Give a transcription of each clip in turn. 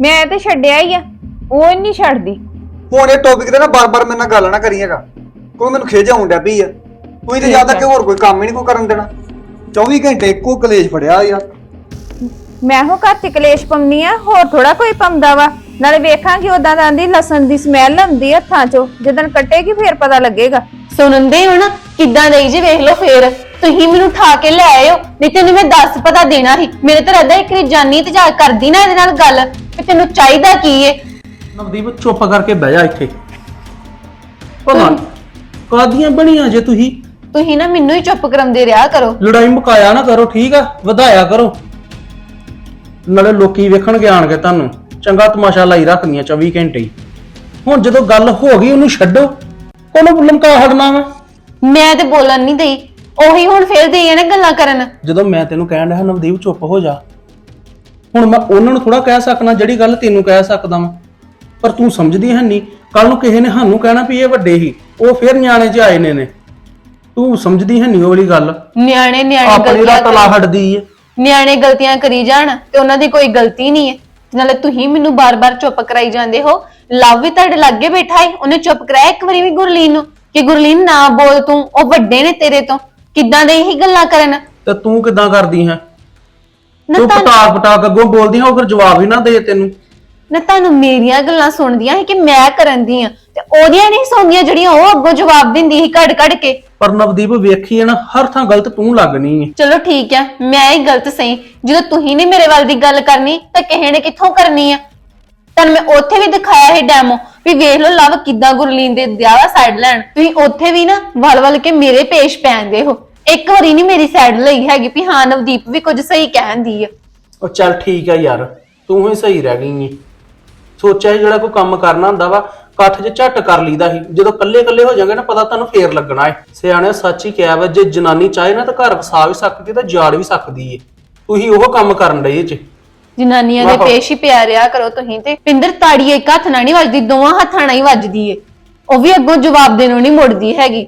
ਮੈਂ ਤੇ ਛੱਡਿਆ ਹੀ ਆ। ਉਹ ਨਹੀਂ ਛੱਡਦੀ। ਹੁਣ ਇਹ ਟੌਪਿਕ ਤੇ ਨਾ ਬਾਰ-ਬਾਰ ਮੇਰੇ ਨਾਲ ਗੱਲ ਨਾ ਕਰੀਏਗਾ ਕੋਈ ਮੈਨੂੰ ਖਿਜ ਆਉਣ ਡਿਆ ਪਈ ਆ। ਕੋਈ ਤੇ ਜ਼ਿਆਦਾ। ਕਿ ਹੋਰ ਕੋਈ ਕੰਮ ਹੀ ਨਹੀਂ ਕੋਈ ਕਰਨ ਦੇਣਾ। 24 ਘੰਟੇ ਇੱਕੋ ਕਲੇਸ਼ ਫੜਿਆ ਯਾਰ ਮੈਂ ਹੋ ਘਰ ਚ ਕਲੇਸ਼ ਪੰਨੀ ਆ ਹੋਰ ਥੋੜਾ ਕੋਈ ਪੰਦਾ ਵਾ। ਨਾਲੇ ਵੇਖਾਂਗੀ ਉਦਾਂ ਦਾ ਆਂਦੀ ਲਸਣ ਦੀ ਸਮੈਲ ਆਉਂਦੀ ਆ ਹੱਥਾਂ ਚੋਂ। ਜਦੋਂ ਕੱਟੇਗੀ ਫੇਰ ਪਤਾ ਲੱਗੇਗਾ। ਸੁਣਨਦੇ ਹੋ ਨਾ ਕਿੱਦਾਂ ਦੇਈ ਜੀ ਵੇਖ ਲਓ ਫੇਰ। ਤੁਸੀਂ ਮੈਨੂੰ ਠਾ ਕੇ ਲੈ ਆਇਓ। ਨਹੀਂ ਤੈਨੂੰ ਮੈਂ ਦੱਸ ਪਤਾ ਦੇਣਾ ਸੀ। ਮੇਰੇ ਤਾਂ ਰੱਦਾ ਇੱਕ ਜਾਨੀ ਤੇ ਜਾ ਕਰਦੀ ਨਾ ਇਹਦੇ ਨਾਲ ਗੱਲ। ਕਿ ਤੈਨੂੰ ਚਾਹੀਦਾ ਕੀ ਏ? ਨਵਦੀਪ ਚੁੱਪ ਕਰਕੇ ਬਹਿ ਜਾ ਇੱਥੇ। ਭਲਾ ਕਾਦੀਆਂ ਬਣੀਆਂ ਜੇ ਤੁਸੀਂ? ਤੁਸੀਂ ਨਾ ਮੈਨੂੰ ਹੀ ਚੁੱਪ ਕਰਾਉਂਦੇ ਰਿਹਾ ਕਰੋ। ਲੜਾਈ ਮੁਕਾਇਆ ਨਾ ਕਰੋ ਠੀਕ ਆ? ਵਧਾਇਆ ਕਰੋ। ਨਾਲੇ ਲੋਕੀ ਵੇਖਣਗੇ ਆਣਗੇ ਤੁਹਾਨੂੰ। ਚੰਗਾ ਤਮਾਸ਼ਾ ਲਾਈ ਰੱਖਦੀਆਂ 24 ਘੰਟੇ ਹੀ। ਹੁਣ ਜਦੋਂ ਗੱਲ ਹੋ ਗਈ ਉਹਨੂੰ ਛੱਡੋ। ਉਹਨੂੰ ਲਮਕਾ ਹਟਣਾ ਵਾ। ਮੈਂ ਤੇ ਬੋਲਣ ਨਹੀਂ ਦਈ। ਉਹੀ ਹੁਣ ਫੇਰ ਦੇਈ ਜਾਣੇ ਗੱਲਾਂ ਕਰਨ। ਜਦੋਂ ਮੈਂ ਤੈਨੂੰ ਕਹਿਣ ਡਿਆ ਨਵਦੀਪ ਚੁੱਪ ਹੋ ਜਾ। ਹੁਣ ਮੈਂ ਉਹਨਾਂ ਨੂੰ ਥੋੜਾ ਕਹਿ ਸਕਣਾ ਜਿਹੜੀ ਗੱਲ ਤੈਨੂੰ ਕਹਿ ਸਕਦਾ ਵਾਂ। ਪਰ ਤੂੰ ਸਮਝਦੀ ਹੈ ਨਹੀਂ ਕੱਲ ਨੂੰ ਕਿਸੇ ਨੇ ਸਾਨੂੰ ਕਹਿਣਾ ਵੀ ਇਹ ਵੱਡੇ ਹੀ ਉਹ ਫਿਰ ਨਿਆਣੇ 'ਚ ਆਏ ਨੇ ਨੇ। ਤੂੰ ਸਮਝਦੀ ਹੈ ਨਹੀਂ ਉਹ ਵਾਲੀ ਗੱਲ? ਨਿਆਣੇ ਨਿਆਣੇ ਆਪਣੀ ਗਲਤੀਆਂ ਦਾ ਤਲਾ ਹਟਦੀ ਏ। ਨਿਆਣੇ ਗਲਤੀਆਂ ਕਰੀ ਜਾਣ ਤੇ ਉਹਨਾਂ ਦੀ ਕੋਈ ਗਲਤੀ ਨਹੀਂ ਹੈ ਨਾਲੇ ਤੁਸੀਂ ਮੈਨੂੰ ਬਾਰ-ਬਾਰ ਚੁੱਪ ਕਰਾਈ ਜਾਂਦੇ ਹੋ। ਲਵ ਵੀ ਤੁਹਾਡੇ ਲਾਗੇ ਬੈਠਾ ਹੈ ਉਹਨੇ ਚੁੱਪ ਕਰਾਇਆ ਇੱਕ ਵਾਰੀ ਵੀ ਗੁਰਲੀਨ ਨੂੰ ਕਿ ਗੁਰਲੀਨ ਨਾ ਬੋਲ ਤੂੰ ਉਹ ਵੱਡੇ ਨੇ ਤੇਰੇ ਤੋਂ। ਕਿੱਦਾਂ ਦੇ ਇਹੀ ਗੱਲਾਂ ਕਰਨ? ਤੇ ਤੂੰ ਕਿਦਾਂ ਕਰਦੀ ਹੈ? ਨਾ ਤੂੰ ਤੁਹਾਨੂੰ ਪਟਾਕ ਪਟਾਕ ਅੱਗੋਂ ਬੋਲਦੀ ਹੈ ਉਹ ਫਿਰ ਜਵਾਬ ਹੀ ਨਾ ਦੇ ਤੈਨੂੰ। ਨਾ ਤੁਹਾਨੂੰ ਮੇਰੀਆਂ ਗੱਲਾਂ ਸੁਣਦੀਆਂ ਸੀ ਕਿ ਮੈਂ ਕਰਨ ਦੀ ਆ। ਤੇ ਉਹਦੀਆਂ ਨਹੀਂ ਸੁਣਦੀਆਂ ਜਿਹੜੀਆਂ ਉਹ ਅੱਗੋਂ ਜਵਾਬ ਦਿੰਦੀ ਸੀ ਕੱਢ ਕੱਢ ਕੇ। ਪਰ ਨਵਦੀਪ ਵੇਖੀ ਹੈ ਨਾ ਹਰ ਥਾਂ ਗਲਤ ਤੂੰ ਲੱਗਣੀ ਹੈ ਚਲੋ ਠੀਕ ਹੈ ਮੈਂ ਹੀ ਗਲਤ ਸਹੀ। ਜਦੋਂ ਤੁਸੀਂ ਨਹੀਂ ਮੇਰੇ ਵੱਲ ਦੀ ਗੱਲ ਕਰਨੀ ਤਾਂ ਕਿਸੇ ਨੇ ਕਿੱਥੋਂ ਕਰਨੀ ਆ? ਤੁਹਾਨੂੰ ਮੈਂ ਉੱਥੇ ਵੀ ਦਿਖਾਇਆ ਸੀ ਡੈਮੋ ਵੀ ਵੇਖ ਲਓ ਲਵ ਕਿੱਦਾਂ ਗੁਰਲੀਨ ਦੇ ਦਿਆਵਾ ਸਾਈਡ ਲੈਣ। ਤੁਸੀਂ ਉੱਥੇ ਵੀ ਨਾ ਵਲ ਵਲ ਕੇ ਮੇਰੇ ਪੇਸ਼ ਪੈਂਦੇ ਹੋ ਇੱਕ ਵਾਰੀ ਨਹੀਂ ਮੇਰੀ ਸਾਈਡ ਲਈ ਹੈਗੀ ਵੀ ਹਾਂ ਨਵਦੀਪ ਵੀ ਕੁਝ ਸਹੀ ਕਹਿੰਦੀ ਆ। ਉਹ ਚੱਲ ਠੀਕ ਹੈ ਯਾਰ ਤੂੰ ਹੀ ਸਹੀ ਰਹਿ ਗਈ ਏ ਸੋਚਿਆ ਸੀ ਜਿਹੜਾ ਕੋਈ ਕੰਮ ਕਰਨਾ ਹੁੰਦਾ ਵਾ ਇਕੱਠ 'ਚ ਝੱਟ ਕਰ ਲਈਦਾ ਸੀ। ਜਦੋਂ ਕੱਲੇ ਕੱਲੇ ਹੋ ਜਾਗੇ ਨਾ ਪਤਾ ਤੁਹਾਨੂੰ ਫੇਰ ਲੱਗਣਾ ਏ। ਸਿਆਣੇ ਸੱਚ ਹੀ ਕਿਹਾ ਵਾ ਜੇ ਜਨਾਨੀ ਚਾਹੇ ਨਾ ਤਾਂ ਘਰ ਵਸਾ ਵੀ ਸਕਦੀ ਤੇ ਜਾੜ ਵੀ ਸਕਦੀ ਏ। ਤੁਸੀਂ ਉਹ ਕੰਮ ਕਰਨ ਡਏ ਚ ਜਨਾਨੀਆਂ ਦੇ। ਪੇਸ਼ ਹੀ ਪਿਆ ਰਿਆ ਕਰੋ ਤੁਸੀਂ ਤੇ। ਪਿੰਦਰ ਤਾੜੀ ਇੱਕ ਹੱਥ ਨਾਲ ਨਹੀਂ ਵੱਜਦੀ ਦੋਵਾਂ ਹੱਥਾਂ ਨਾਲ ਹੀ ਵੱਜਦੀ ਏ। ਉਹ ਵੀ ਅੱਗੋਂ ਜਵਾਬ ਦੇਣੋਂ ਨਹੀਂ ਮੁੜਦੀ ਹੈਗੀ।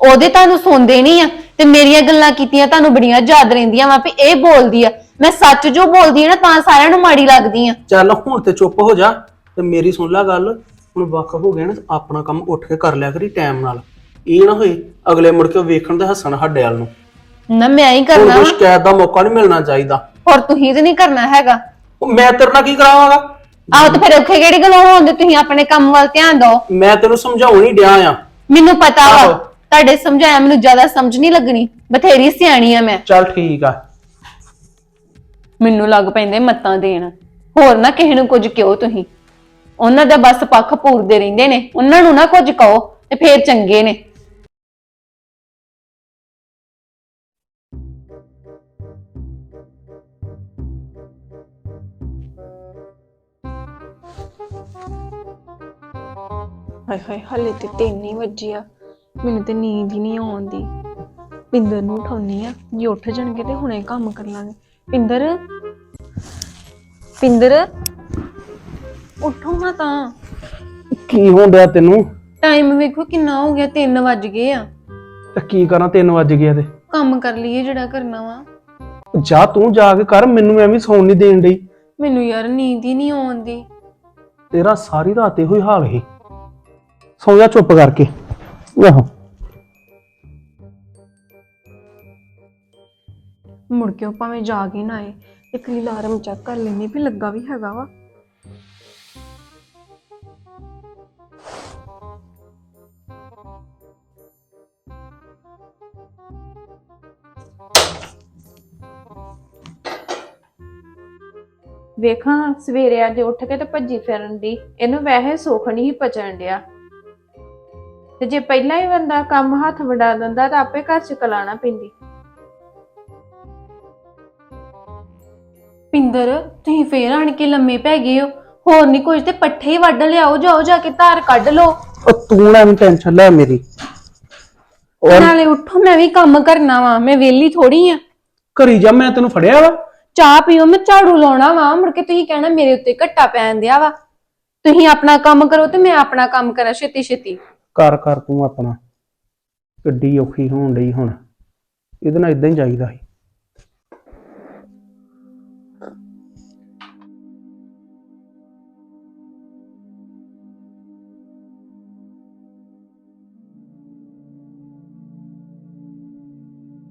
ਉਹਦੇ ਤੁਹਾਨੂੰ ਸੁਣਦੇ ਨਹੀਂ ਆ। ਤੇ ਮੇਰੀਆਂ ਗੱਲਾਂ ਕੀਤੀਆਂ ਤੁਹਾਨੂੰ ਬੜੀਆਂ ਯਾਦ ਰਹਿੰਦੀਆਂ ਵਾ ਵੀ ਇਹ ਬੋਲਦੀ ਆ। ਮੈਂ ਸੱਚ ਜੋ ਬੋਲਦੀ ਆ ਨਾ ਤਾਂ ਸਾਰਿਆਂ ਨੂੰ ਮਾੜੀ ਲੱਗਦੀ ਆ। ਚੱਲ ਹੁਣ ਤੇ ਚੁੱਪ ਹੋ ਜਾ ਤੇ ਮੇਰੀ ਸੁਣ ਲੈ ਗੱਲ। ਹੁਣ ਵੱਖ ਹੋ ਗਿਆ ਨਾ ਆਪਣਾ ਕੰਮ ਉੱਠ ਕੇ ਕਰ ਲਿਆ ਕਰੀ ਟਾਈਮ ਨਾਲ। ਇਹ ਨਾ ਹੋਏ ਅਗਲੇ ਮੁੜ ਕੇ ਵੇਖਣ ਤੇ ਹੱਸਣ ਸਾਡੇ ਵੱਲ ਨੂੰ। ਨਾ ਮੈਂ ਹੀ ਹੁਣ ਕਰਨਾ ਕੋਈ ਵਾ। ਸ਼ਿਕਾਇਤ ਦਾ ਮੌਕਾ ਨਹੀਂ ਮਿਲਣਾ ਚਾਹੀਦਾ। ਹੋਰ ਤੁਸੀਂ ਤੇ ਨਹੀਂ ਕਰਨਾ ਹੈਗਾ। ਉਹ ਮੈਂ ਤੇਰੇ ਨਾਲ ਕੀ ਕਰਾਵਾਂਗਾ? ਆਹ ਤੇ ਫਿਰ ਔਖੇ ਕਿਹੜੀ ਗੱਲੋਂ ਹੋਉਂਦੇ ਤੁਸੀਂ ਆਪਣੇ ਕੰਮ ਵੱਲ ਧਿਆਨ ਦਿਓ। ਮੈਂ ਤੈਨੂੰ ਸਮਝਾਉਣ ਹੀ ਡਿਆ ਆ। ਮੈਨੂੰ ਪਤਾ ਵਾ। ਆਹੋ। ਤੁਹਾਡੇ ਸਮਝਾਇਆ ਮੈਨੂੰ ਜ਼ਿਆਦਾ ਸਮਝ ਨਹੀਂ ਲੱਗਣੀ। ਬਥੇਰੀ ਸਿਆਣੀ ਆ ਮੈਂ। ਚੱਲ ਠੀਕ ਆ। ਮੈਨੂੰ ਲੱਗ ਪੈਂਦੇ ਮੱਤਾਂ ਦੇਣ। ਹੋਰ ਨਾ ਕਿਸੇ ਨੂੰ ਕੁਝ ਕਿਉ ਤੁਸੀਂ। ਉਹਨਾਂ ਦਾ ਬਸ ਪੱਖ ਪੂਰਦੇ ਰਹਿੰਦੇ ਨੇ। ਉਹਨਾਂ ਨੂੰ ਨਾ ਕੁਝ ਕਹੋ ਤੇ ਫੇਰ ਚੰਗੇ ਨੇ। ਹਾਏ ਹਾਏ ਹਲੇ ਤੇ ਤਿੰਨ ਹੀ ਵੱਜੇ ਆ। ਮੈਨੂੰ ਤੇ ਨੀਂਦ ਹੀ ਨਹੀਂ ਆਉਂਦੀ। ਪਿੰਦਰ ਨੂੰ ਉਠਾਉਣੀ ਆ ਜੇ ਉੱਠ ਜਾਣਗੇ ਤੇ ਹੁਣੇ ਕੰਮ ਕਰ ਲਾਂਗੇ। ਪਿੰਦਰ ਪਿੰਦਰ ਉੱਠੋ ਨਾ ਤਾਂ। ਕੀ ਡਿਆ ਤੈਨੂੰ? ਟਾਈਮ ਵੇਖੋ ਕਿੰਨਾ ਹੋ ਗਿਆ 3 ਵੱਜ ਗਏ ਆ। ਤੇ ਕੀ ਕਰਾਂ 3 ਵਜ ਗਿਆ ਤੇ। ਕੰਮ ਕਰ ਲਈਏ ਜਿਹੜਾ ਕਰਨਾ ਵਾ। ਜਾ ਤੂੰ ਜਾ ਕੇ ਕਰ ਮੈਨੂੰ ਐਵੇਂ ਸੌਣ ਨਹੀਂ ਦੇਣ ਡਈ। ਮੈਨੂੰ ਯਾਰ ਨੀਂਦ ਹੀ ਨਹੀਂ ਆਉਂਦੀ। ਤੇਰਾ ਸਾਰੀ ਰਾਤ ਇਹੋ ਹੀ ਹਾਲ ਹੀ ਸੌਂ ਜਾ ਚੁੱਪ ਕਰਕੇ। ਆਹੋ ਮੁੜ ਕੇ ਉਹ ਭਾਵੇਂ ਜਾ ਕੇ ਨਾ ਆਏ, ਇੱਕ ਅਲਾਰਮ ਚੈੱਕ ਕਰ ਲੈਣੀ ਵੀ ਲੱਗਾ ਵੀ ਹੈਗਾ ਵਾ। ਵੇਖਾਂ, ਸਵੇਰੇ ਅੱਜ ਉੱਠ ਕੇ ਤੇ ਭੱਜੀ ਫਿਰਨ ਦੀ, ਇਹਨੂੰ ਵੈਸੇ ਸੁੱਖ ਨਹੀਂ ਪਚਣ ਡਿਆ। ਤੇ ਜੇ ਪਹਿਲਾਂ ਹੀ ਬੰਦਾ ਕੰਮ ਹੱਥ ਵਡਾ ਦਿੰਦਾ, ਤਾਂ ਆਪੇ ਘਰ ਚ ਕਲਾਣਾ ਪੈਂਦੀ। ਪਿੰਦਰ ਤੁਸੀਂ ਫੇਰ ਆਣ ਕੇ ਲੰਮੇ ਪੈ ਗਏ ਹੋ। ਹੋਰ ਨਹੀਂ ਕੁਝ ਤੇ ਪੱਠੇ ਹੀ ਵੱਢ ਲਿਆਓ ਜਾਓ ਜਾ ਕੇ ਧਾਰ ਕੱਢ ਲਓ। ਉਹ ਤੂੰ ਨਾ ਐਵੇਂ ਟੈਨਸ਼ਨ ਲੈ ਮੇਰੀ। ਔਰ ਨਾਲੇ ਉੱਠੋ ਮੈਂ ਵੀ ਕੰਮ ਕਰਨਾ ਵਾ ਮੈਂ ਵਿਹਲੀ ਥੋੜੀ ਆ। ਘਰੀ ਜਾ ਮੈਂ ਤੈਨੂੰ ਫੜਿਆ ਵਾ। ਚਾਹ ਪੀਓ ਮੈਂ ਝਾੜੂ ਲਾਉਣਾ ਵਾ ਮੁੜ ਕੇ ਤੁਸੀਂ ਕਹਿਣਾ ਮੇਰੇ ਉੱਤੇ ਘੱਟਾ ਪੈਣ ਦਿਆ ਵਾ। ਤੁਸੀਂ ਆਪਣਾ ਕੰਮ ਕਰੋ ਤੇ ਮੈਂ ਆਪਣਾ ਕੰਮ ਕਰਾਂ ਛੇਤੀ ਛੇਤੀ ਕਰ ਕਰ ਤੂੰ ਆਪਣਾ। ਗੱਡੀ ਔਖੀ ਹੋਣ ਡਈ ਹੁਣ। ਇਹਦੇ ਨਾਲ ਇਦਾਂ ਹੀ ਚਾਹੀਦਾ ਸੀ।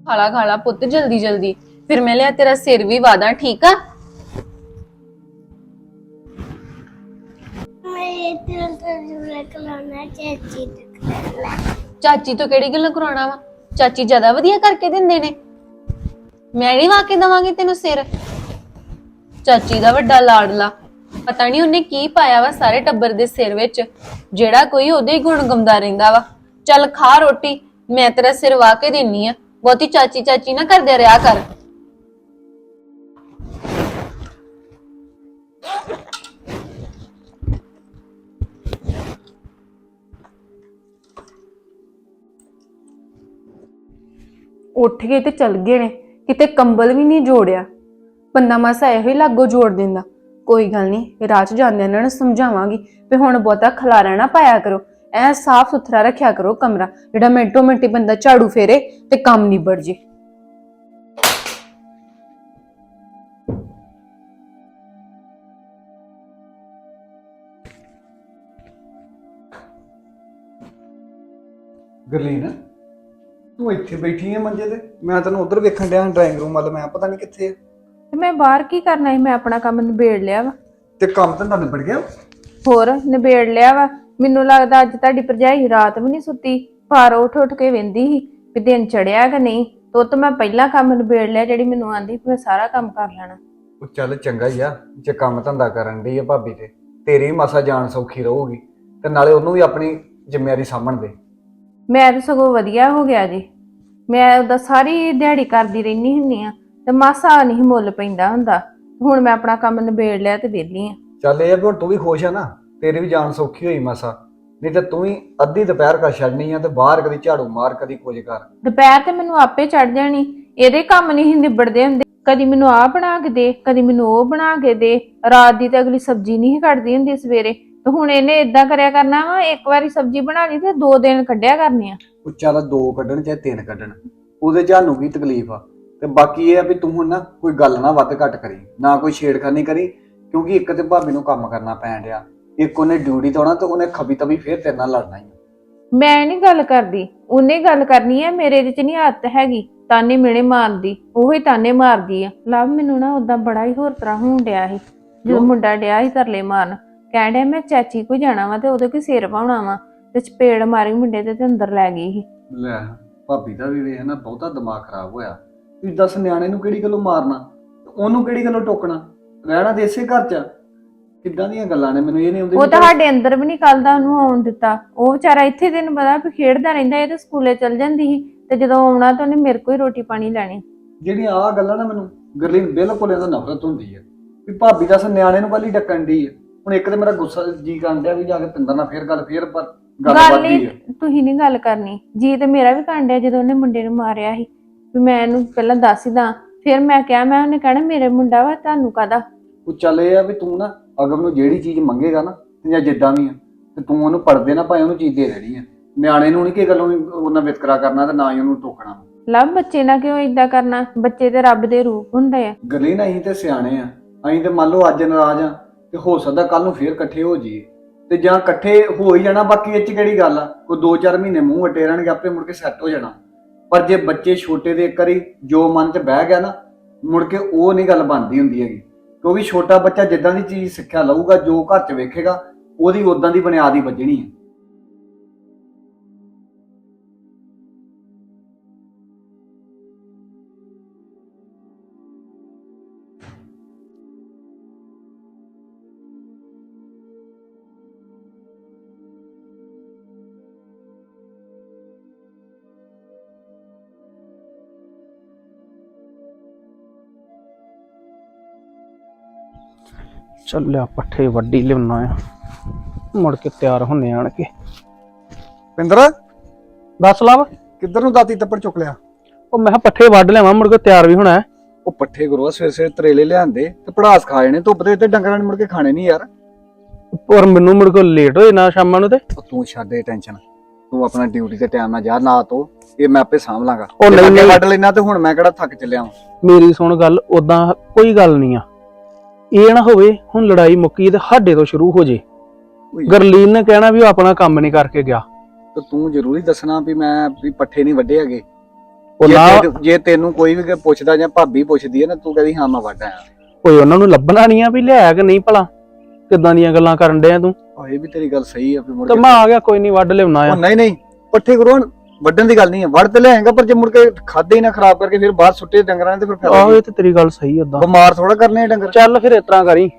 ਖਾਲਾ ਖਾਲਾ ਪੁੱਤ ਜਲਦੀ ਜਲਦੀ। ਫਿਰ ਮੈਂ ਲਿਆ ਤੇਰਾ ਸਿਰ ਵੀ ਵਾਦਾ ਠੀਕ ਆ? ਮੈਂ ਤੇਰਾ ਤਰਜੁਮਾ ਕਲਾਉਣਾ ਚਾਚੀ ਤੱਕ ਚਾਚੀ ਤੋਂ ਕਿਹੜੀ ਗੱਲ ਕਰਾਉਣਾ ਵਾ? ਚਾਚੀ ਜ਼ਿਆਦਾ ਵਧੀਆ ਕਰਕੇ ਦਿੰਦੇ ਨੇ। ਮੈਂ ਨਹੀਂ ਵਾ ਕੇ ਦਵਾਂਗੀ ਤੈਨੂੰ ਸਿਰ। ਚਾਚੀ ਦਾ ਵੱਡਾ ਲਾਡਲਾ। ਪਤਾ ਨਹੀਂ ਉਹਨੇ ਕੀ ਪਾਇਆ ਵਾ ਸਾਰੇ ਟੱਬਰ ਦੇ ਸਿਰ ਵਿੱਚ। ਜਿਹੜਾ ਕੋਈ ਉਹਦੇ ਹੀ ਗੁਣ ਗਮਦਾ ਰਹਿੰਦਾ ਵਾ। ਚੱਲ ਖਾ ਰੋਟੀ ਮੈਂ ਤੇਰਾ ਸਿਰ ਵਾ ਕੇ ਦਿੰਨੀ ਆ। ਬਹੁਤੀ ਚਾਚੀ ਚਾਚੀ ਨਾ ਕਰਦੇ ਰਿਹਾ ਕਰ। ਉੱਠ ਗਏ ਤੇ ਚਲ ਗਏ ਨੇ, ਕਿਤੇ ਕੰਬਲ ਵੀ ਨਹੀਂ ਜੋੜਿਆ। ਬੰਦਾ ਮਾਸਾ ਇਹੋ ਹੀ ਲਾਗੋ ਜੋੜ ਦਿੰਦਾ। ਕੋਈ ਗੱਲ ਨਹੀਂ, ਰਾਹ 'ਚ ਜਾਂਦੇ ਇਹਨਾਂ ਨੂੰ ਸਮਝਾਵਾਂਗੀ ਵੀ ਹੁਣ ਬਹੁਤਾ ਖਲਾਰਾ ਨਾ ਪਾਇਆ ਕਰੋ। ਐ ਸਾਫ਼ ਸੁਥਰਾ ਰੱਖਿਆ ਕਰੋ ਕਮਰਾ ਜਿਹੜਾ ਮਿੰਟੋ ਮਿੰਟੀ ਬੰਦਾ ਝਾੜੂ ਫੇਰੇ ਤੇ ਕੰਮ ਨਿਬੜ ਜੇ। ਗਰਲੀਨ ਤੂੰ ਇੱਥੇ ਬੈਠੀ ਹੈ ਮੰਜੇ ਤੇ? ਮੈਂ ਤੈਨੂੰ ਉਧਰ ਵੇਖਣ ਡਿਆ ਡਰਾਇੰਗ ਰੂਮ ਵੱਲ ਮੈਂ ਪਤਾ ਨਹੀਂ ਕਿੱਥੇ ਆ। ਤੇ ਮੈਂ ਬਾਹਰ ਕੀ ਕਰਨਾ ਸੀ? ਮੈਂ ਆਪਣਾ ਕੰਮ ਨਿਬੇੜ ਲਿਆ ਵਾ। ਤੇ ਕੰਮ ਧੰਦਾ ਨਿਬੜ ਗਿਆ ਹੋਰ ਨਿਬੇੜ ਲਿਆ ਵਾ। ਮੈਨੂੰ ਲੱਗਦਾ ਅੱਜ ਤੁਹਾਡੀ ਭਰਜਾਈ ਰਾਤ ਵੀ ਨਹੀਂ ਸੁੱਤੀ। ਪਰ ਉੱਠ ਉੱਠ ਕੇ ਵੇਂਦੀ ਸੀ ਵੀ ਦਿਨ ਚੜਿਆ ਕਿ ਨਹੀਂ। ਤੋ ਤਾਂ ਮੈਂ ਪਹਿਲਾਂ ਕੰਮ ਨਿਬੇੜ ਲਿਆ ਜਿਹੜੀ ਮੈਨੂੰ ਆਂਦੀ ਮੈਂ ਸਾਰਾ ਕੰਮ ਕਰ ਲੈਣਾ। ਉਹ ਚੱਲ ਚੰਗਾ ਹੀ ਆ ਜੇ ਕੰਮ ਧੰਦਾ ਕਰਨ ਦੀ ਆ ਭਾਬੀ ਤੇ। ਤੇਰੀ ਮਸਾ ਜਾਨ ਸੌਖੀ ਰਹੂਗੀ ਤੇ ਨਾਲੇ ਉਹਨੂੰ ਵੀ ਆਪਣੀ ਜ਼ਿੰਮੇਵਾਰੀ ਸਾਂਭਣ ਦੇ। ਮੈਂ ਤਾਂ ਸਗੋਂ ਵਧੀਆ ਹੋ ਗਿਆ ਜੀ। ਮੈਂ ਉਹਦਾ ਸਾਰੀ ਦਿਹਾੜੀ ਕਰਦੀ ਰਹਿਨੀ ਹੁੰਨੀ ਆ ਤੇ ਮਾਸਾ ਨਹੀਂ ਮੁੱਲ ਪੈਂਦਾ ਹੁੰਦਾ। ਹੁਣ ਮੈਂ ਆਪਣਾ ਕੰਮ ਨਿਬੇੜ ਲਿਆ ਤੇ ਵਿਹਲੀ ਆ। ਚੱਲ ਇਹ ਆ ਵੀ ਹੁਣ ਤੂੰ ਵੀ ਖੁਸ਼ ਆ ਨਾ। ਤੇਰੀ ਵੀ ਜਾਨ ਸੌਖੀ ਹੋਈ ਮਸਾ। ਨਹੀਂ ਤੇ ਤੂੰ ਵੀ ਅੱਧੀ ਦੁਪਹਿਰ ਕਰ ਛੱਡਣੀ ਆ ਤੇ ਬਾਹਰ ਕਦੀ ਝਾੜੂ ਮਾਰ ਕਦੀ ਕੁਝ ਕਰ। ਦੁਪਹਿਰ ਤੇ ਮੈਨੂੰ ਆਪੇ ਚੜ ਜਾਣੀ। ਇਹਦੇ ਕੰਮ ਨਹੀਂ ਨਿਬੜਦੇ ਹੁੰਦੇ। ਕਦੀ ਮੈਨੂੰ ਆਹ ਬਣਾ ਕੇ ਦੇ ਕਦੀ ਮੈਨੂੰ ਉਹ ਬਣਾ ਕੇ ਦੇ। ਰਾਤ ਦੀ ਤੇ ਅਗਲੀ ਸਬਜ਼ੀ ਨਹੀਂ ਕੱਢਦੀ ਹੁੰਦੀ ਸਵੇਰੇ। ਤੇ ਹੁਣ ਇਹਨੇ ਇਦਾਂ ਕਰਿਆ ਕਰਨਾ ਵਾ ਇੱਕ ਵਾਰੀ ਸਬਜ਼ੀ ਬਣਾ ਲਈ ਤੇ ਦੋ ਦਿਨ ਕੱਢਿਆ ਕਰਨੇ ਆ। ਉਹ ਚੱਲ ਦੋ ਕੱਢਣ ਚਾਹੇ ਤਿੰਨ ਕੱਢਣ। ਉਹਦੇ ਜਾਨੂੰ ਕੀ ਤਕਲੀਫ ਆ? ਤੇ ਬਾਕੀ ਇਹ ਆ ਵੀ ਤੂੰ ਹੁਣ ਨਾ ਕੋਈ ਗੱਲ ਨਾ ਵੱਧ ਘੱਟ ਕਰੀ ਨਾ ਕੋਈ ਛੇੜਖਾਨੀ ਕਰੀ ਕਿਉਂਕਿ ਇੱਕ ਤੇ ਭਾਬੀ ਨੂੰ ਕੰਮ ਕਰਨਾ ਪੈਣ ਡਿਆ। ਇੱਕ ਉਹਨੇ ਡਿਊਟੀ ਤੋਂ ਆਉਣਾ ਤੇ ਉਹਨੇ ਖਬੀ ਤਬੀ ਫੇਰ ਤੇਰੇ ਨਾਲ ਲੜਨਾ ਹੀ। ਮੈਂ ਨਹੀਂ ਗੱਲ ਕਰਦੀ। ਉਹਨੇ ਗੱਲ ਕਰਨੀ ਹੈ ਮੇਰੇ ਦੇ ਚ ਨਹੀਂ ਆਦਤ ਹੈਗੀ। ਤਾਨੇ ਮਿਹਣੇ ਮਾਰਦੀ ਉਹ ਹੀ ਤਾਨੇ ਮਾਰਦੀ ਆ। ਲਵ ਮੈਨੂੰ ਨਾ ਉਦਾਂ ਬੜਾ ਹੀ ਹੋਰ ਤਰ੍ਹਾਂ ਹੋਣ ਡਿਆ ਸੀ। ਜਦੋਂ ਮੁੰਡਾ ਡਿਆ ਸੀ ਤਰਲੇ ਮਾਰਨ ਕਹਿਣ ਡਿਆ ਮੈਂ ਚਾਚੀ ਕੋ ਜਾਣਾ ਵਾ ਤੇ ਉਹਦੇ ਕੋਈ ਸਿਰ ਪਾਉਣਾ ਵਾ ਤੇ ਚਪੇੜ ਮਾਰੀ ਮੁੰਡੇ ਦੇ ਤੇ ਅੰਦਰ ਲੈ ਗਈ ਸੀ। ਲੈ ਭਾਬੀ ਦਾ ਵੀ ਵੇਖ ਨਾ ਬਹੁਤਾ ਦਿਮਾਗ ਖਰਾਬ ਹੋਇਆ। ਵੀ ਦੱਸ ਨਿਆਣੇ ਨੂੰ ਕਿਹੜੀ ਗੱਲੋਂ ਮਾਰਨਾ ਤੇ ਉਹਨੂੰ ਕਿਹੜੀ ਗੱਲੋਂ ਟੋਕਣਾ? ਰਹਿਣਾ ਤੇ ਇਸੇ ਘਰ 'ਚ ਆ। ਕਿੱਦਾਂ ਦੀਆਂ ਗੱਲਾਂ ਨੇ? ਮੈਨੂੰ ਇਹ ਨਹੀਂ ਆਉਂਦੇ ਉਹ ਤਾਂ ਸਾਡੇ ਅੰਦਰ ਵੀ ਨਹੀਂ ਕੱਲ ਦਾ ਉਹਨੂੰ ਆਉਣ ਦਿੱਤਾ। ਉਹ ਵਿਚਾਰਾ ਇੱਥੇ ਤੈਨੂੰ ਪਤਾ ਵੀ ਖੇਡਦਾ ਰਹਿੰਦਾ ਇਹ ਤਾਂ ਸਕੂਲੇ ਚਲ ਜਾਂਦੀ ਸੀ ਤੇ ਜਦੋਂ ਆਉਣਾ ਤਾਂ ਉਹਨੇ ਮੇਰੇ ਕੋਲ ਹੀ ਰੋਟੀ ਪਾਣੀ ਲੈਣੀ। ਜਿਹੜੀਆਂ ਆਹ ਗੱਲਾਂ ਨਾ ਮੈਨੂੰ ਗਰਲੀਨ ਬਿਲਕੁਲ ਇਹਦਾ ਨਫ਼ਰਤ ਹੁੰਦੀ ਹੈ ਵੀ ਭਾਬੀ ਦੱਸ ਨਿਆਣੇ ਨੂੰ ਕੱਲੀ ਡੱਕਣ ਦੀ ਹੈ ਹੁਣ ਇੱਕ ਤੇ ਮੇਰਾ ਗੁੱਸਾ ਜੀ ਕਰਨ ਡਿਆ ਵੀ ਜਾ ਕੇ ਪਿੰਦਰ ਨਾਲ ਫੇਰ ਗੱਲ ਫੇਰ ਪਰ ਗੱਲ ਗੱਲ ਵੱਧਦੀ ਨਹੀਂ ਹੈ ਤੁਸੀਂ ਨਹੀਂ ਗੱਲ ਕਰਨੀ। ਜੀ ਤੇ ਮੇਰਾ ਵੀ ਕਾਂਡਿਆ ਜਦੋਂ ਉਹਨੇ ਮੁੰਡੇ ਨੂੰ ਮਾਰਿਆ ਸੀ। ਵੀ ਮੈਂ ਇਹਨੂੰ ਪਹਿਲਾਂ ਦੱਸ ਹੀ ਦਾਂ ਫਿਰ ਮੈਂ ਕਿਹਾ ਮੈਂ ਉਹਨੇ ਕਹਿਣਾ ਮੇਰੇ ਮੁੰਡਾ ਵਾ ਤੁਹਾਨੂੰ ਕਾਦਾ ਉਹ ਚੱਲ ਇਹ ਆ ਵੀ ਤੂੰ ਨਾ ਅਗਮ ਨੂੰ ਜਿਹੜੀ ਚੀਜ਼ ਮੰਗੇਗਾ ਨਾ ਤੇ ਜਾਂ ਜਿੱਦਾਂ ਵੀ ਆ ਤੇ ਤੂੰ ਉਹਨੂੰ ਪੜਦੇ ਨਾ ਭਾਵੇਂ ਉਹਨੂੰ ਚੀਜ਼ ਦੇ ਦੇਣੀ ਆ। ਨਿਆਣੇ ਨੂੰ ਨਹੀਂ ਕਿ ਗੱਲੋਂ ਉਹਨਾਂ ਵਿਤਕਰਾ ਕਰਨਾ ਤੇ ਨਾ ਹੀ ਉਹਨੂੰ ਟੋਕਣਾ। ਲਵ ਬੱਚੇ ਨਾਲ ਕਿਉਂ ਇਦਾਂ ਕਰਨਾ? ਬੱਚੇ ਤੇ ਰੱਬ ਦੇ ਰੂਪ ਹੁੰਦੇ ਆ। ਗਰਲੀਨ ਅਸੀਂ ਤੇ ਸਿਆਣੇ ਆ। ਅਸੀਂ ਤੇ ਮੰਨ ਲਓ ਅੱਜ ਨਾਰਾਜ਼ ਆ ਤੇ ਹੋ ਸਕਦਾ ਕੱਲ ਨੂੰ ਫੇਰ ਇਕੱਠੇ ਹੋ ਜਾਈਏ। ਤੇ ਜਾਂ ਇਕੱਠੇ ਹੋ ਹੀ ਜਾਣਾ ਬਾਕੀ ਇਹ ਚ ਕਿਹੜੀ ਗੱਲ ਆ? ਕੋਈ 2-4 ਮਹੀਨੇ ਮੂੰਹ ਵਟੇ ਰਹਿਣਗੇ ਆਪੇ ਮੁੜ ਕੇ ਸੈੱਟ ਹੋ ਜਾਣਾ। ਪਰ ਜੇ ਬੱਚੇ ਛੋਟੇ ਦੇ ਇੱਕ ਵਾਰੀ ਜੋ ਮਨ 'ਚ ਬਹਿ ਗਿਆ ਨਾ ਮੁੜ ਕੇ ਉਹ ਨਹੀਂ ਗੱਲ ਬਣਦੀ ਹੁੰਦੀ ਹੈਗੀ। ਕਿਉਂਕਿ ਛੋਟਾ ਬੱਚਾ ਜਿੱਦਾਂ ਦੀ ਚੀਜ਼ ਸਿੱਖਿਆ ਲਊਗਾ, ਜੋ ਘਰ 'ਚ ਵੇਖੇਗਾ, ਉਹਦੀ ਉਦਾਂ ਦੀ ਬੁਨਿਆਦ ਹੀ ਵੱਜਣੀ ਹੈ। ਚੱਲਿਆ ਪੱਠੇ ਵੱਡੀ ਲਿਆਉਣਾ ਆ। ਮੁੜ ਕੇ ਤਿਆਰ ਹੁੰਨੇ ਆਣ ਕੇ। ਪਿੰਦਰ? ਦੱਸ ਲਵ ਕਿੱਧਰ ਨੂੰ ਦਾਤੀ ਤੱਪੜ ਚੁੱਕ ਲਿਆ? ਉਹ ਮੈਂ ਕਿਹਾ ਪੱਠੇ ਵੱਢ ਲਿਆਵਾਂ ਮੁੜ ਕੇ ਤਿਆਰ ਵੀ ਹੋਣਾ ਹੈ। ਉਹ ਪੱਠੇ ਗੁਰੂਆ ਸਵੇਰੇ ਸਵੇਰੇ ਤਰੇਲੇ ਲਿਆਂਦੇ ਤੇ ਪੜਾਸ ਖਾ ਜਾਣੇ ਧੁੱਪ ਦੇ ਉੱਤੇ ਡੰਗਰਾਂ ਨੇ ਮੁੜ ਕੇ ਖਾਣੇ ਨਹੀਂ ਯਾਰ। ਪਰ ਮੈਨੂੰ ਮੁੜ ਕੇ ਲੇਟ ਹੋ ਜਾਣਾ ਸ਼ਾਮਾਂ ਨੂੰ ਤੇ। ਉਹ ਤੂੰ ਛੱਡ ਦੇ ਟੈਨਸ਼ਨ ਤੂੰ ਆਪਣਾ ਡਿਊਟੀ ਤੇ ਟਾਈਮ ਨਾਲ ਜਾ ਨਾ ਤੋ ਇਹ ਮੈਂ ਆਪੇ ਸਾਂਭ ਲਾਂਗਾ। ਉਹ ਨਹੀਂ, ਨਹੀਂ। ਵੱਢ ਲੈਣਾ ਤੇ ਹੁਣ ਮੈਂ ਕਿਹੜਾ ਥੱਕ ਚੱਲਿਆ ਵਾਂ। ਮੇਰੀ ਸੁਣ ਗੱਲ ਉਦਾਂ ਕੋਈ ਗੱਲ ਨਹੀਂ ਆ। ਇਹ ਨਾ ਹੋਵੇ ਹੁਣ ਲੜਾਈ ਮੁੱਕੀ ਤੇ ਸਾਡੇ ਤੋਂ ਸ਼ੁਰੂ ਹੋ ਜੇ। ਓਏ। ਗਰਲੀਨ ਨੇ ਕਹਿਣਾ ਵੀ ਉਹ ਆਪਣਾ ਕੰਮ ਨਹੀਂ ਕਰਕੇ ਗਿਆ। ਤੇ ਤੂੰ ਜ਼ਰੂਰੀ ਦੱਸਣਾ ਵੀ ਮੈਂ ਵੀ ਪੱਠੇ ਨਹੀਂ ਵੱਡੇ ਹੈਗੇ। ਉਹ ਜੇ ਨਾ ਤੈਨੂੰ- ਜੇ ਤੈਨੂੰ ਕੋਈ ਵੀ ਕੋਈ ਪੁੱਛਦਾ ਜਾਂ ਭਾਬੀ ਪੁੱਛਦੀ ਹੈ ਨਾ ਤੂੰ ਕਹਦੀ ਹਾਂ ਮੈਂ ਵੱਢ ਆਇਆ ਓਏ ਉਹਨਾਂ ਨੂੰ ਲੱਭਣਾ ਨਹੀਂ ਆ ਵੀ ਲਿਆ ਕਿ ਨਹੀਂ ਭਲਾ? ਕਿੱਦਾਂ ਦੀਆਂ ਗੱਲਾਂ ਕਰਨ ਡਿਆ ਤੂੰ? ਆਹ ਇਹ ਵੀ ਤੇਰੀ ਗੱਲ ਸਹੀ ਆ ਵੀ ਮੁੜ ਤੇ ਕੇ ਮੈਂ ਆ ਗਿਆ ਕੋਈ ਨਹੀਂ ਵੱਢ ਲਿਆਉਣਾ ਉਹ ਆ ਨਹੀਂ ਨਹੀਂ ਪੱਠੇ ਕਰੋ ਵੱਢਣ ਦੀ ਗੱਲ ਨਹੀਂ ਹੈ। ਵੱਢ ਤੇ ਲਿਆਏਗਾ ਪਰ ਜੇ ਮੁੜ ਕੇ ਖਾਦੇ ਹੀ ਨਾ ਖਰਾਬ ਕਰਕੇ ਫਿਰ ਬਾਹਰ ਸੁੱਟੇ ਡੰਗਰਾਂ ਨੇ ਤੇ ਫਿਰ ਫਾਇਦਾ ਆਹੋ? ਇਹ ਤੇ ਤੇਰੀ ਗੱਲ ਸਹੀ ਓਦਾਂ ਬਿਮਾਰ ਥੋੜਾ ਕਰਨੇ ਆ ਡੰਗਰ। ਚੱਲ ਫਿਰ ਇਸ ਤਰ੍ਹਾਂ ਕਰੀ।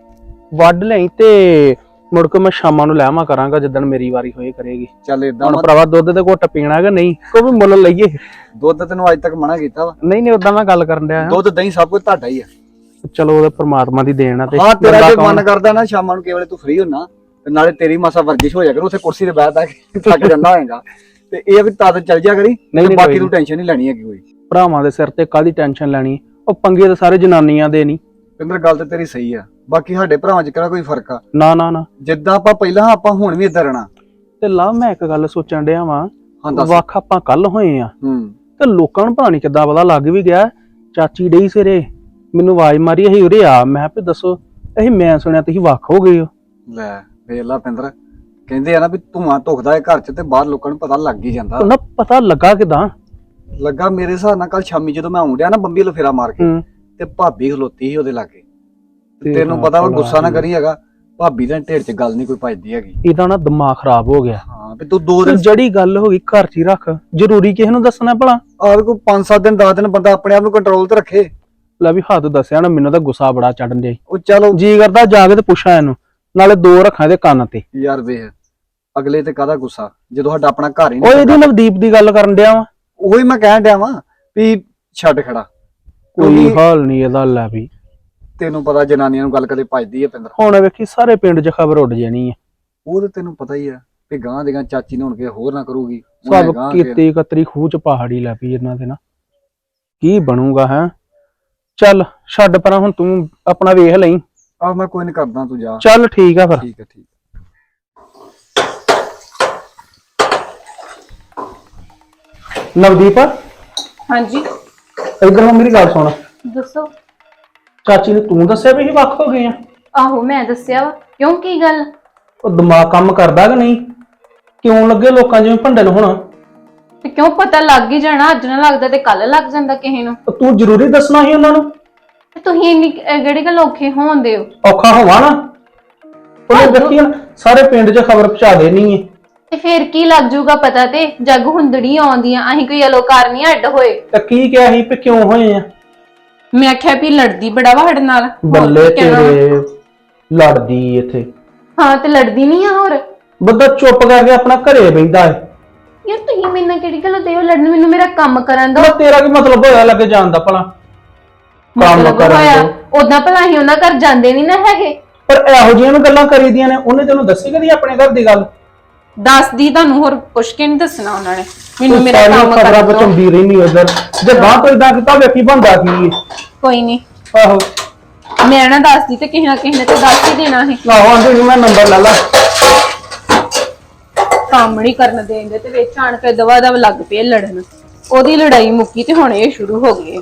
ਵੱਢ ਲਈ ਤੇ ਮੁੜ ਕੇ ਮੈਂ ਸ਼ਾਮਾਂ ਨੂੰ ਲੈਵਾਂ ਕਰਾਂਗਾ ਜਿੱਦਣ ਮੇਰੀ ਵਾਰੀ ਹੋਏ ਕਰੇਗੀ। ਚੱਲ ਇਦਾਂ ਹੁਣ ਭਰਾਵਾ ਦੁੱਧ ਦੇ ਘੁੱਟ ਪੀਣਾ ਕਿ ਨਹੀਂ? ਕੋਈ ਵੀ ਮੁੱਲ ਲਈਏ। ਦੁੱਧ ਤੈਨੂੰ ਅੱਜ ਤੱਕ ਮਨਾ ਕੀਤਾ ਵਾ। ਨਹੀਂ ਨਹੀਂ ਉਦਾਂ ਮੈਂ ਗੱਲ ਕਰਨ ਡਿਆ। ਦੁੱਧ ਦਹੀਂ ਸਭ ਕੁਝ ਤੁਹਾਡਾ ਹੀ ਆ। ਚਲੋ ਉਹਦੇ ਪ੍ਰਮਾਤਮਾ ਦੀ ਦੇਣ ਆ ਤੇ ਹਾਂ ਤੇਰਾ ਬੰਦਾ ਜੇ ਕੌਣ- ਮਨ ਕਰਦਾ ਨਾ ਸ਼ਾਮਾਂ ਨੂੰ ਕੇਵਲੇ ਤੂੰ ਫ੍ਰੀ ਹੁੰਨਾ ਤੇ ਨਾਲੇ ਤੇਰੀ ਮਾਸਾ ਵਰਜਿਸ਼ ਹੋ ਜਾ ਕਰੂ ਉੱਥੇ ਕੁਰਸੀ ਤੇ ਬੈਠ ਕੇ ਥੱਕ ਜਾਂਦਾ ਹੋਏਗਾ। ਤੇ ਇਹ ਆ ਵੀ ਤਦ ਚੱਲ ਜਾ ਕਰੀ ਨਹੀਂ, ਬਾਕੀ ਕੋਈ ਤੂੰ ਟੈਨਸ਼ਨ ਨਹੀਂ ਲੈਣੀ ਹੈਗੀ ਕੋਈ। ਭਰਾਵਾਂ ਦੇ ਸਿਰ ਤੇ ਕਾਹਦੀ ਟੈਨਸ਼ਨ ਲੈਣੀ? ਉਹ ਪੰਗੇ ਤਾਂ ਸਾਰੇ ਜਨਾਨੀਆਂ ਦੇ ਨਹੀਂ ਪਿੰਦਰ ਗੱਲ ਤੇ ਤੇਰੀ ਸਹੀ ਆ। ਬਾਕੀ ਸਾਡੇ ਭਰਾਵਾਂ 'ਚ ਕਿਹੜਾ ਕੋਈ ਫ਼ਰਕ ਆ? ਨਾ ਨਾ ਨਾ। ਜਿੱਦਾਂ ਆਪਾਂ ਪਹਿਲਾਂ ਆਪਾਂ ਹੁਣ ਵੀ ਇਦਾਂ ਰਹਿਣਾ। ਤੇ ਲਾ ਮੈਂ ਇੱਕ ਗੱਲ ਸੋਚਣ ਡਿਆ ਵਾਂ। ਹਾਂ ਦੱਸ। ਵੱਖ ਆਪਾਂ ਕੱਲ ਹੋਏ ਆ। ਹੂੰ। ਤੇ ਲੋਕਾਂ ਨੂੰ ਪਤਾ ਨਹੀਂ ਕਿੱਦਾਂ ਪਤਾ ਲੱਗ ਵੀ ਗਿਆ। ਚਾਚੀ ਡਈ ਸਿਰੇ। ਮੈਨੂੰ ਆਵਾਜ਼ ਮਾਰੀ ਅਸੀਂ ਉਰੇ ਆ। ਮੈਂ ਕਿਹਾ ਵੀ ਦੱਸੋ ਅਸੀਂ ਮੈਂ ਸੁਣਿਆ ਤੁਸੀਂ ਵੱਖ ਹੋ ਗਏ ਹੋ? ਲੈ ਵੇਖ ਲਾ ਪਿੰਦਰ। ਕਹਿੰਦੇ ਆ ਨਾ ਵੀ ਧੂਆਂ ਧੁਖਦਾ ਹੈ ਘਰ 'ਚ ਤੇ ਬਾਹਰ ਲੋਕਾਂ ਨੂੰ ਪਤਾ ਲੱਗ ਹੀ ਜਾਂਦਾ। ਨਾ ਪਤਾ ਲੱਗਾ ਕਿਦਾਂ? ਲੱਗਾ ਮੇਰੇ ਹਿਸਾਬ ਨਾਲ ਕੱਲ ਸ਼ਾਮੀ ਜਦੋਂ ਮੈਂ ਆਉਂਦਿਆ ਨਾ ਬੰਬੀ ਲਫੇਰਾ ਮਾਰ ਕੇ ਤੇ ਭਾਬੀ ਖਲੋਤੀ ਸੀ ਉਹਦੇ ਲਾਗੇ। ਤੇ ਤੈਨੂੰ ਪਤਾ ਵਾ ਗੁੱਸਾ ਨਾ। ਕਰੀ ਹੈਗਾ ਭਾਬੀ ਦੇ ਢੇਰ 'ਚ ਗੱਲ ਨਹੀਂ ਕੋਈ ਭਜਦੀ ਹੈਗੀ। ਇਹਦਾ ਨਾ ਦਿਮਾਗ ਖਰਾਬ ਹੋ ਗਿਆ। ਹਾਂ ਵੀ ਤੂੰ ਦੋ ਦਿਨ ਜਿਹੜੀ ਗੱਲ ਹੋ ਗਈ ਘਰ 'ਚ ਹੀ ਰੱਖ। ਜ਼ਰੂਰੀ ਕਿਸੇ ਨੂੰ ਦੱਸਣਾ ਭਲਾ? ਆਹ ਕੋਈ 5-7 ਦਿਨ 10 ਦਿਨ ਬੰਦਾ ਆਪਣੇ ਆਪ ਨੂੰ ਕੰਟਰੋਲ ਤੇ ਰੱਖੇ। ਲੈ ਵੀ ਹੱਥ ਦੱਸਿਆ ਨਾ ਮੈਨੂੰ ਤਾਂ ਗੁੱਸਾ ਬੜਾ ਚੜਨ ਡਿਆ ਈ। ਉਹ ਚਲੋ ਜੀ ਕਰਦਾ ਜਾ ਕੇ ਤੇ ਪੁੱਛਾਂ ਇਹਨੂੰ। ਨਾਲੇ ਦੋ ਰੱਖਾਂ ਇਹਦੇ ਕੰਨ ਤੇ। ਯਾਰ ਵੇਖ ਅਗਲੇ ਤੇ ਕਾਹਦਾ ਗੁੱਸਾ? ਜਦੋਂ ਸਾਡਾ ਆਪਣਾ ਘਰ ਹੀ ਉਹ ਨਹੀਂ ਇਹਦੀ ਨਵਦੀਪ ਦੀ ਗੱਲ ਕਰਨ ਡਿਆ ਵਾ। ਉਹੀ ਮੈਂ ਕਹਿਣ ਡਿਆ ਵਾਂ ਵੀ ਛੱਡ ਖੜਾ। ਕੋਈ ਕਿਉਂਕਿ ਹਾਲ ਨਹੀਂ ਇਹਦਾ ਲੈ ਵੀ। ਤੈਨੂੰ ਪਤਾ ਜਨਾਨੀਆਂ ਨੂੰ ਗੱਲ ਕਦੇ ਭਜਦੀ ਹੈ ਪਿੰਦਰ। ਹੁਣ ਵੇਖੀ ਸਾਰੇ ਪਿੰਡ 'ਚ ਖਬਰ ਉੱਡ ਜਾਣੀ ਹੈ ਉਹ ਤੇ ਤੈਨੂੰ ਪਤਾ ਹੀ ਆ ਵੀ ਗਾਂ ਦੇ ਗਾਂ ਚਾਚੀ ਨੇ ਹੁਣ ਕੇ ਹੋਰ ਨਾ ਕਰੂਗੀ। ਉਹਨੇ ਸਭ ਕੀਤੀ ਕਤਰੀ ਖੂਹ 'ਚ ਪਹਾੜੀ ਲੈ ਪਈ ਇਹਨਾਂ ਦੇ ਨਾ ਕੀ ਬਣੂਗਾ ਹੈ? ਚੱਲ ਛੱਡ ਪਰਾਂ ਹੁਣ ਤੂੰ ਆਪਣਾ ਵੇਖ ਲਈ। ਆਹ ਮੈਂ ਕੋਈ ਨਹੀਂ ਕਰਦਾ ਤੂੰ ਜਾ। ਚੱਲ ਠੀਕ ਆ ਫਿਰ। ਠੀਕ ਹੈ ਠੀਕ ਨਵਦੀਪ? ਹਾਂਜੀ। ਇਧਰ ਨੂੰ ਮੇਰੀ ਗੱਲ ਸੁਣ। ਦੱਸੋ। ਚਾਚੀ ਨੇ ਤੂੰ ਦੱਸਿਆ ਵੀ ਇਹ ਵੱਖ ਹੋ ਗਏ ਆ? ਆਹੋ ਮੈਂ ਦੱਸਿਆ ਵਾ। ਕਿਉਂ ਕੀ ਗੱਲ? ਉਹ ਦਿਮਾਗ ਕੰਮ ਕਰਦਾ ਕਿ ਨਹੀਂ? ਕਿਉਂ ਲੱਗੇ ਲੋਕਾਂ ਜਿਵੇਂ ਭੰਡਣ ਹੁਣ? ਤੇ ਕਿਉਂ ਪਤਾ ਲੱਗ ਹੀ ਜਾਣਾ? ਅੱਜ ਨਾ ਲੱਗਦਾ ਤੇ ਕੱਲ ਲੱਗ ਜਾਂਦਾ ਕਿਸੇ ਨੂੰ। ਉਹ ਤੂੰ ਜ਼ਰੂਰੀ ਦੱਸਣਾ ਸੀ ਉਹਨਾਂ ਨੂੰ? ਤੁਸੀਂ ਇੰਨੀ ਕਿਹੜੀ ਗੱਲ ਔਖੇ ਹੋਣਦੇ ਹੋ? ਔਖਾ ਹੋਵਾ ਨਾ? ਉਹਨੇ ਦੇਖੀ ਨਾ, ਸਾਰੇ ਪਿੰਡ 'ਚ ਖਬਰ ਪਹੁੰਚਾ ਦੇਣੀ ਹੈ ਤੇ ਫੇਰ ਕੀ ਲੱਗ ਜਾਊਗਾ ਪਤਾ ਤੇ? ਜੱਗ ਹੁੰਦੜੀ ਆਉਂਦੀਆਂ ਅਸੀਂ ਕੋਈ ਅਲੋਕਾਰ ਨਹੀਂ ਅੱਡ ਹੋਏ। ਤਾਂ ਕੀ ਕਿਹਾ ਸੀ ਵੀ ਕਿਉਂ ਹੋਏ ਆ? ਮੈਂ ਆਖਿਆ ਵੀ ਲੜਦੀ ਬੜਾ ਵਾ ਸਾਡੇ ਨਾਲ। ਹੋਰ ਬੱਲੇ ਕੀ ਕਹਿਣਾ? ਤੇਰੇ ਲੜਦੀ ਇੱਥੇ। ਹਾਂ ਤੇ ਲੜਦੀ ਨਹੀਂ ਆ ਹੋਰ? ਬੰਦਾ ਚੁੱਪ ਕਰਕੇ ਆਪਣਾ ਘਰੇ ਬੈਠਾ ਹੈ ਯਾਰ ਤੁਸੀਂ ਮੇਰੇ ਨਾਲ ਕਿਹੜੀ ਗੱਲ ਦੇ ਹੋ? ਲੜਨ ਮੈਨੂੰ ਮੇਰਾ ਕੰਮ ਕਰਨ ਦੋ ਤੇਰਾ ਕੀ ਮਤਲਬ ਹੋਇਆ ਲੱਗੇ ਜਾਣ ਦਾ ਭਲਾ? ਕੰਮ ਮਤਲਬ ਕਰਨ ਹੋਇਆ ਦਿਓ। ਉਦਾਂ ਭਲਾ ਅਸੀਂ ਉਹਨਾਂ ਘਰ ਜਾਂਦੇ ਨਹੀਂ ਨਾ ਹੈਗੇ। ਪਰ ਇਹੋ ਜਿਹੀਆਂ ਨੂੰ ਗੱਲਾਂ ਕਰੀਦੀਆਂ ਨੇ ਉਹਨੇ ਤੈਨੂੰ ਦੱਸੀ ਕਦੀ ਆਪਣੇ ਘਰ ਦੀ ਗੱਲ? ਦੱਸਦੀ ਤੁਹਾਨੂੰ ਹੋਰ ਪੁੱਛ ਕੇ ਨਹੀਂ ਦੱਸਣਾ ਉਹਨਾਂ ਨੇ। ਮੈਨੂੰ ਮੇਰਾ ਕੰਮ ਖਬਰਾਂ ਕਰਨ। ਦੋ ਬਚਾਉਂਦੀ ਰਹਿਨੀ ਉਧਰ ਜੇ ਬਾਹ ਤੋਂ ਇਦਾਂ ਕੀਤਾ ਵੇਖੀ ਬੰਦਾ ਕੀ ਹੈ। ਕੋਈ ਨਹੀਂ ਆਹੋ। ਮੈਂ ਨਾ ਦੱਸਦੀ ਤੇ ਕਿਸੇ ਨਾ ਕਿਸੇ ਨੇ ਤੇ ਦੱਸ ਹੀ ਦੇਣਾ ਸੀ। ਆਹੋ ਆਂਦੇ ਸੀ ਮੈਂ ਨੰਬਰ ਲੈ ਲਾ। ਕੰਮ ਨਹੀਂ ਕਰਨ ਦੇਂਦੇ ਤੇ ਵਿੱਚ ਆਣ ਕੇ ਦਵਾ ਦਵ ਲੱਗ ਪਏ ਲੜਨ। ਉਹਦੀ ਲੜਾਈ ਮੁੱਕੀ ਤੇ ਹੁਣ ਇਹ ਸ਼ੁਰੂ ਹੋ ਗਏ